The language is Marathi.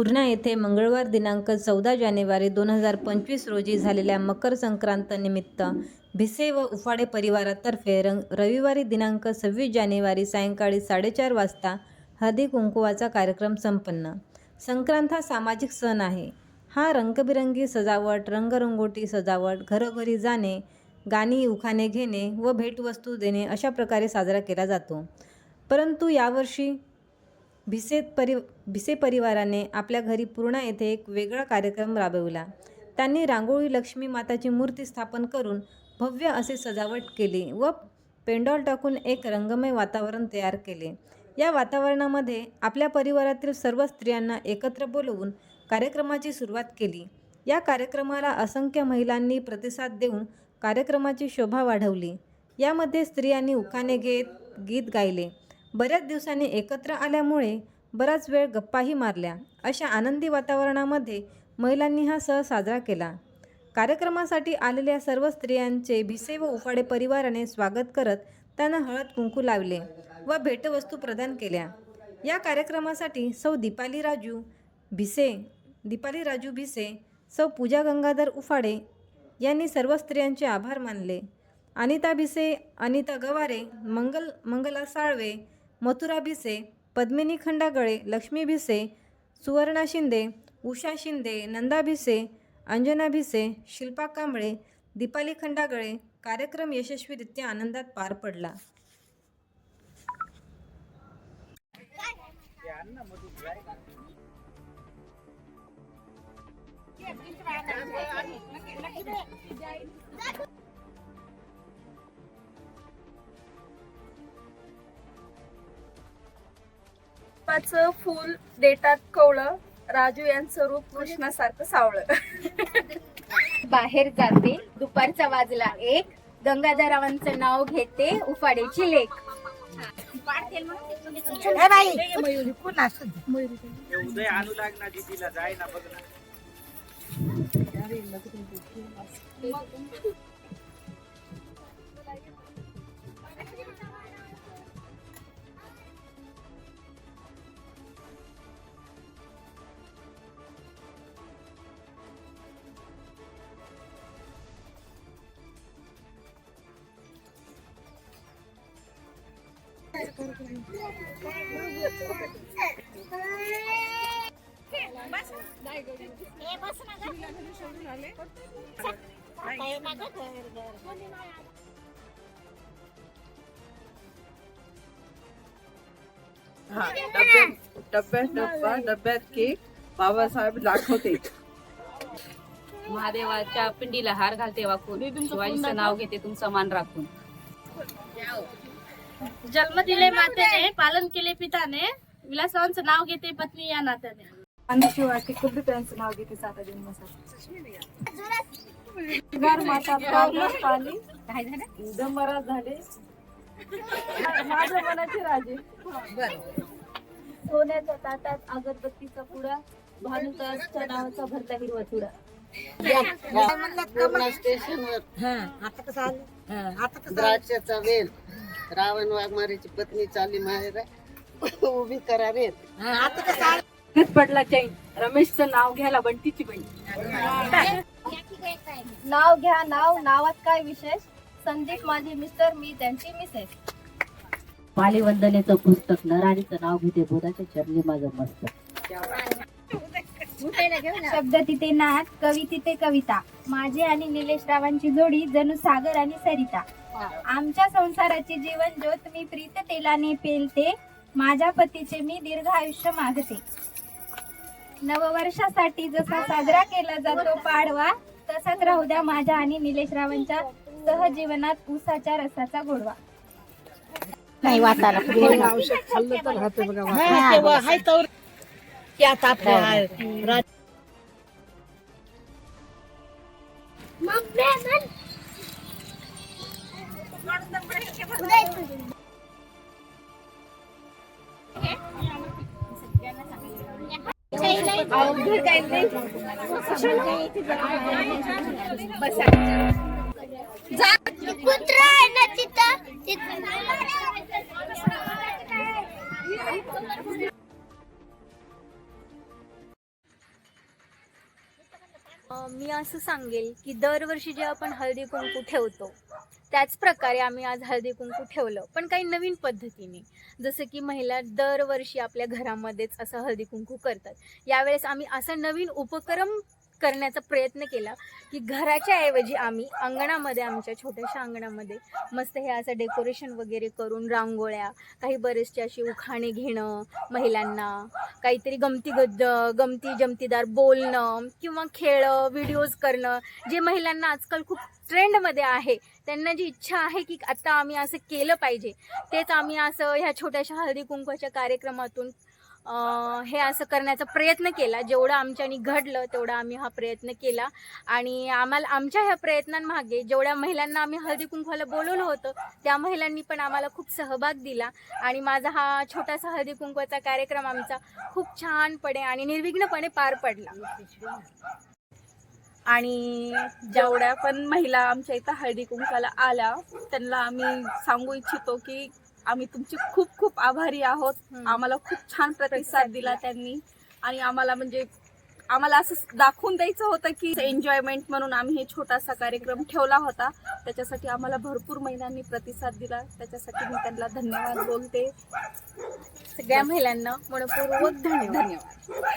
पूर्णा येथे मंगळवार दिनांक चौदा जानेवारी दोन हजार पंचवीस रोजी झालेल्या मकर संक्रांतनिमित्त भिसे व उफाडे परिवारातर्फे रंग रविवारी दिनांक सव्वीस जानेवारी सायंकाळी साडेचार वाजता हळदी कुंकुवाचा कार्यक्रम संपन्न. संक्रांत हा सामाजिक सण आहे. हा रंगबिरंगी सजावट रंगरंगोटी सजावट घरोघरी जाणे गाणी उखाणे घेणे व भेटवस्तू देणे अशा प्रकारे साजरा केला जातो. परंतु यावर्षी भिसे परि भिसे परिवाराने आपल्या घरी पूर्णा येथे एक वेगळा कार्यक्रम राबविला. त्यांनी रांगोळी लक्ष्मी माताची मूर्ती स्थापन करून भव्य असे सजावट केली व पेंडॉल टाकून एक रंगमय वातावरण तयार केले. या वातावरणामध्ये आपल्या परिवारातील सर्व स्त्रियांना एकत्र बोलवून कार्यक्रमाची सुरुवात केली. या कार्यक्रमाला असंख्य महिलांनी प्रतिसाद देऊन कार्यक्रमाची शोभा वाढवली. यामध्ये स्त्रियांनी उखाणे घेत गीत गायले. बऱ्याच दिवसांनी एकत्र आल्यामुळे बराच वेळ गप्पाही मारल्या. अशा आनंदी वातावरणामध्ये महिलांनी हा सण साजरा केला. कार्यक्रमासाठी आलेल्या सर्व स्त्रियांचे भिसे व उफाडे परिवाराने स्वागत करत त्यांना हळद कुंकू लावले व भेटवस्तू प्रदान केल्या. या कार्यक्रमासाठी सौ दीपाली राजू भिसे दीपाली राजू भिसे सौ पूजा गंगाधर उफाडे यांनी सर्व स्त्रियांचे आभार मानले. अनिता भिसे अनिता गवारे मंगल मंगला साळवे मथुरा भिसे पद्मिनी खंडागळे लक्ष्मी भिसे सुवर्णा शिंदे उषा शिंदे नंदा भिसे अंजना भिसे शिल्पा कांबळे दीपाली खंडागळे कार्यक्रम यशस्वीरित्या आनंदात पार पडला. पुष्पाचं फूल देतात कवळं राजू यांचं रूप कृष्णासारखं सावळं. बाहेर जाते दुपारचा वाजला एक गंगाधरावांचं नाव घेते उफाडेची लेख. कोण उदय आणू दीदीला जाय ना बघ ना. हा डब्यात डब्यात डब्बा डब्यात केक. बाबासाहेब दाखवते. महादेवाच्या पिंडीला हार घालते वाकून शिवाजीचं नाव घेते तुमचं मान राखून. जन्म दिले मातेने पालन केले पिताने. विलासरावांचं नाव घेते पत्नी या नात्याने. आणि शिवाय कुठे त्यांचं नाव घेते साता जन्मासाठी? घर माता पावलं पाली. दंबरा झाले? माझ्या मनाचे राजे. सोन्याच्या ताटात अगरबत्तीचा पुडा भानुदासच्या नावाचा भरता हिरवा चुडा. स्टेशनवर हा. आता कसं आलं? हा, आता कसं? द्राक्षाचा वेल. रावण वाघमारीची पत्नी चालली माहेर उभी करा रे हा, आता कसं? पडला चैन रमेशचं नाव घ्यायला बंटीची बहीण. नाव घ्या नाव नावात काय विशेष? संदीप माझे मिस्टर मी त्यांची मिसेस. मालिवंदनेचं पुस्तक नराणीचं नाव घेते बोधाच्या चरणी माझं मस्त. शब्द तिथे नाथ कवी तिथे कविता. माझे आणि निलेश रावांची जोडी जणू सागर आणि सरिता. आमच्या संसाराचे जीवन ज्योत मी प्रीत तेलाने पेलते माझ्या पतीचे मी दीर्घ आयुष्य मागते. नववर्षासाठी जसा साजरा केला जातो पाडवा तसाच राहू द्या माझ्या आणि निलेश रावांच्या सहजीवनात ऊसाच्या रसाचा गोडवा. नाही वाटायला मी असं सांगेल की दरवर्षी जेव्हा आपण हळदी कुंकू ठेवतो त्याच प्रकारे आम्ही आज हळदी कुंकू ठेवलं पण काही नवीन पद्धतीने. जसं की महिला दरवर्षी आपल्या घरामध्येच असं हळदी कुंकू करतात. यावेळेस आम्ही असा नवीन उपक्रम करण्याचा प्रयत्न केला की घराच्या ऐवजी आम्ही अंगणामध्ये आमच्या छोट्याशा अंगणामध्ये मस्त हे असं डेकोरेशन वगैरे करून रांगोळ्या काही बरेचसे अशी उखाणे घेणं महिलांना काहीतरी गमती गद्द गमती जमतीदार बोलणं किंवा खेळ व्हिडिओज करणं जे महिलांना आजकाल खूप ट्रेंडमध्ये आहे त्यांना जी इच्छा आहे की आता आम्ही असं केलं पाहिजे तेच आम्ही असं ह्या छोट्याशा हळदी कुंकवाच्या कार्यक्रमातून हे असं करण्याचा प्रयत्न केला. जेवढं आमच्यानी घडलं तेवढा आम्ही हा प्रयत्न केला. आणि आम्हाला आमच्या ह्या प्रयत्नांमागे जेवढ्या महिलांना आम्ही हळदी कुंकवाला बोलवलं होतं त्या महिलांनी पण आम्हाला खूप सहभाग दिला. आणि माझा हा छोटासा हळदी कुंकवाचा कार्यक्रम आमचा खूप छानपणे आणि निर्विघ्नपणे पार पडला. आणि जेवढ्या पण महिला आमच्या इथं हळदी कुंकाला आल्या त्यांना आम्ही सांगू इच्छितो की आम्ही तुमचे खूप खूप आभारी आहोत. आम्हाला खूप छान प्रतिसाद प्रतिसाद दिला त्यांनी. आणि आम्हाला म्हणजे आम्हाला असं दाखवून द्यायचं होतं की एन्जॉयमेंट म्हणून आम्ही हे छोटासा कार्यक्रम ठेवला होता. त्याच्यासाठी आम्हाला भरपूर महिलांनी प्रतिसाद दिला. त्याच्यासाठी मी त्यांना धन्यवाद बोलते. सगळ्या महिलांना मनपूर्वक धन्यवाद. धन्यवाद.